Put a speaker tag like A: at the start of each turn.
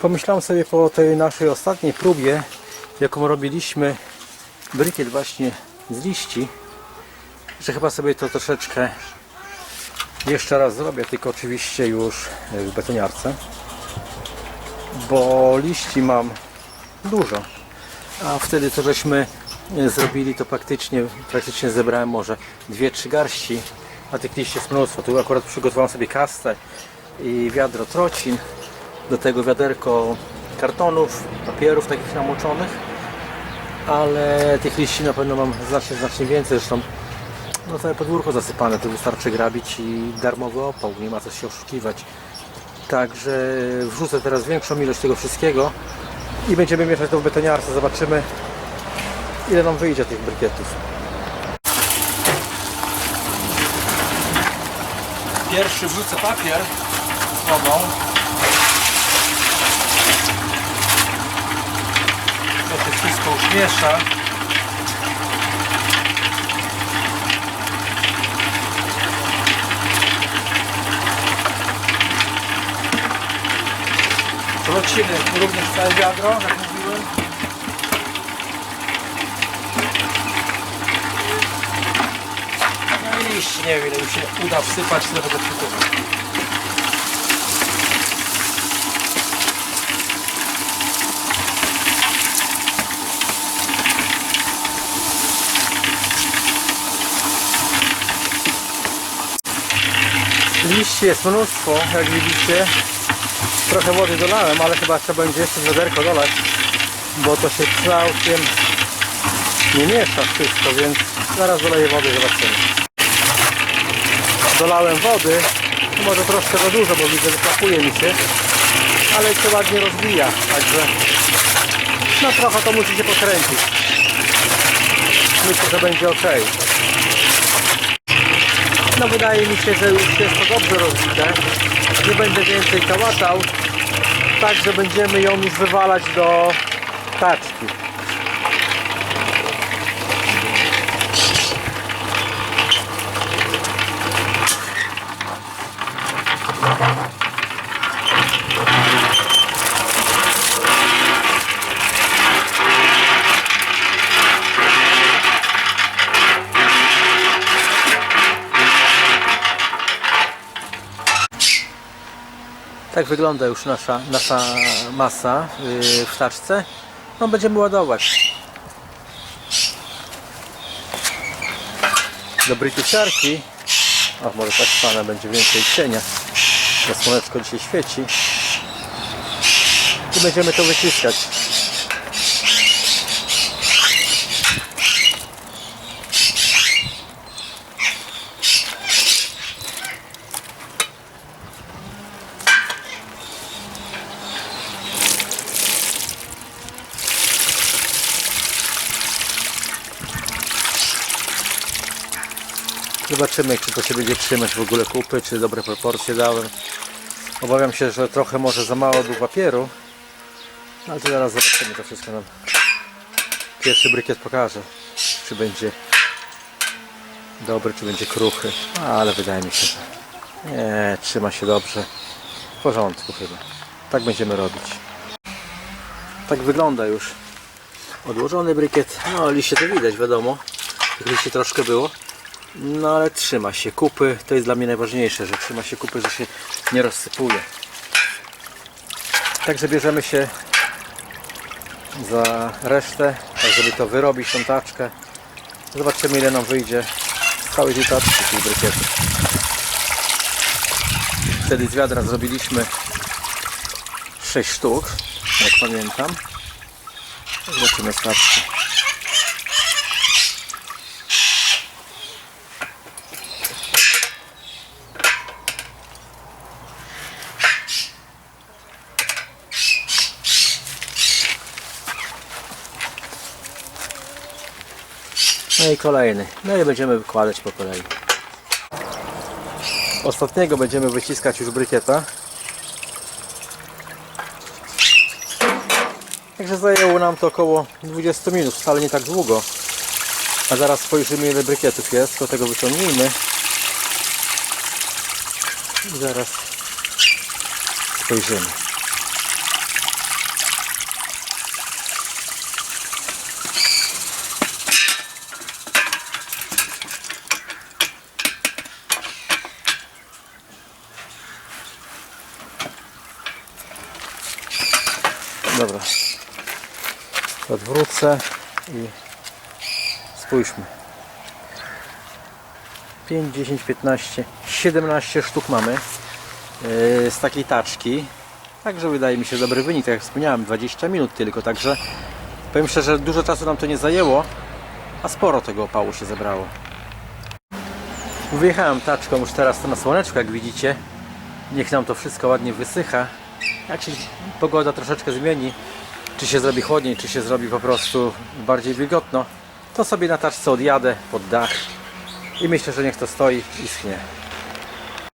A: Pomyślałem sobie po tej naszej ostatniej próbie, jaką robiliśmy brykiet właśnie z liści, że chyba sobie to troszeczkę jeszcze raz zrobię, tylko oczywiście już w betoniarce, bo liści mam dużo, a wtedy to żeśmy zrobili to praktycznie, praktycznie zebrałem może 2-3 garści, a tych liści jest mnóstwo. Tu akurat przygotowałem sobie kastę i wiadro trocin, do tego wiaderko kartonów, papierów takich namoczonych, ale tych liści na pewno mam znacznie, znacznie więcej, zresztą no całe podwórko zasypane, to wystarczy grabić i darmowy opał, nie ma co się oszukiwać. Także wrzucę teraz większą ilość tego wszystkiego i będziemy mieszać to w betoniarce, zobaczymy ile nam wyjdzie tych brykietów. Pierwszy wrzucę papier z wodą. To się wszystko już miesza. Wrócimy również całe wiadro, jak mówiłem. No i liść, nie wiem ile mi się uda wsypać, tyle będę wsypywał. Liści jest mnóstwo, jak widzicie. Trochę wody dolałem, ale chyba trzeba będzie jeszcze wiaderko dolać, bo to się całkiem nie miesza wszystko, więc zaraz doleję wody, zobaczymy. Dolałem wody, może troszkę za dużo, bo widzę, że plakuje mi się, ale się ładnie rozbija, także no trochę to musi się pokręcić. Myślę, że będzie ok. No wydaje mi się, że już jest to dobrze rozbite. Nie będę więcej kałatał, tak że będziemy ją już wywalać do taczki. Tak wygląda już nasza, nasza masa yy, w taczce. No będziemy ładować. Do brykieciarki. O, może tak stanę, będzie więcej cienia. Bo słoneczko dzisiaj świeci. I będziemy to wyciskać. Zobaczymy, czy to się będzie trzymać w ogóle kupy, czy dobre proporcje dałem. Obawiam się, że trochę może za mało był papieru. No, ale to zaraz zobaczymy to wszystko nam. Pierwszy brykiet pokaże, czy będzie dobry, czy będzie kruchy. Ale wydaje mi się, że nie, trzyma się dobrze. W porządku chyba. Tak będziemy robić. Tak wygląda już odłożony brykiet. No liście to widać, wiadomo. Tych liści troszkę było. No ale trzyma się kupy, to jest dla mnie najważniejsze, że trzyma się kupy, że się nie rozsypuje. Także bierzemy się za resztę, tak żeby to wyrobić tą taczkę. Zobaczymy ile nam wyjdzie z całej tej taczki tych brykietów. Wtedy z wiadra zrobiliśmy 6 sztuk, jak pamiętam. Zobaczymy z No i kolejny. No i będziemy wykładać po kolei. Ostatniego będziemy wyciskać już brykieta. Także zajęło nam to około 20 minut, wcale nie tak długo. A zaraz spojrzymy ile brykietów jest, to tego wyciągnijmy. I zaraz spojrzymy. Dobra. Odwrócę i spójrzmy. 5, 10, 15, 17 sztuk mamy yy, z takiej taczki. Także wydaje mi się dobry wynik, tak jak wspomniałem, 20 minut tylko, także powiem szczerze, dużo czasu nam to nie zajęło, a sporo tego opału się zebrało. Wyjechałem taczką już teraz to na słoneczko, jak widzicie. Niech nam to wszystko ładnie wysycha. Jak się pogoda troszeczkę zmieni, czy się zrobi chłodniej, czy się zrobi po prostu bardziej wilgotno, to sobie na taczce odjadę pod dach i myślę, że niech to stoi i schnie.